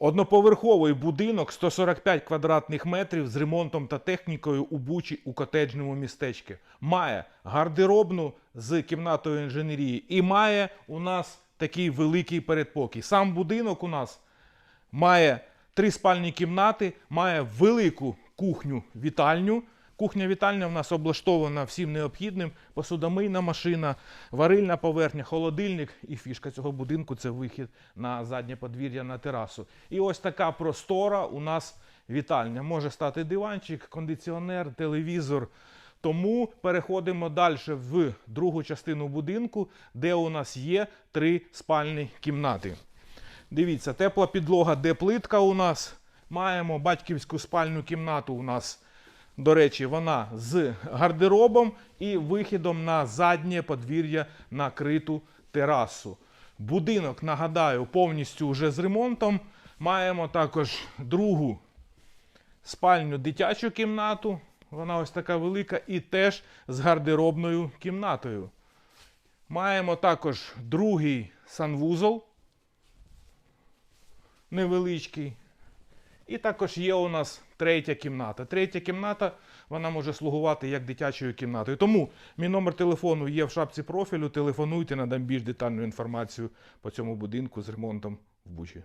Одноповерховий будинок 145 квадратних метрів з ремонтом та технікою у Бучі у котеджному містечку. Має гардеробну з кімнатою інженерії і має у нас такий великий передпокій. Сам будинок у нас має три спальні кімнати, має велику кухню-вітальню. Кухня-вітальня в нас облаштована всім необхідним: посудомийна машина, варильна поверхня, холодильник. І фішка цього будинку це вихід на заднє подвір'я на терасу. І ось така простора у нас вітальня. Може стати диванчик, кондиціонер, телевізор. Тому переходимо далі в другу частину будинку, де у нас є три спальні кімнати. Дивіться, тепла підлога, де плитка у нас. Маємо батьківську спальну кімнату у нас. До речі, вона з гардеробом і вихідом на заднє подвір'я на криту терасу. Будинок, нагадаю, повністю вже з ремонтом. Маємо також другу спальню дитячу кімнату. Вона ось така велика, і теж з гардеробною кімнатою. Маємо також другий санвузол невеличкий. І також є у нас третя кімната. Третя кімната вона може слугувати як дитячою кімнатою. Тому мій номер телефону є в шапці профілю. Телефонуйте, надам більш детальну інформацію по цьому будинку з ремонтом в Бучі.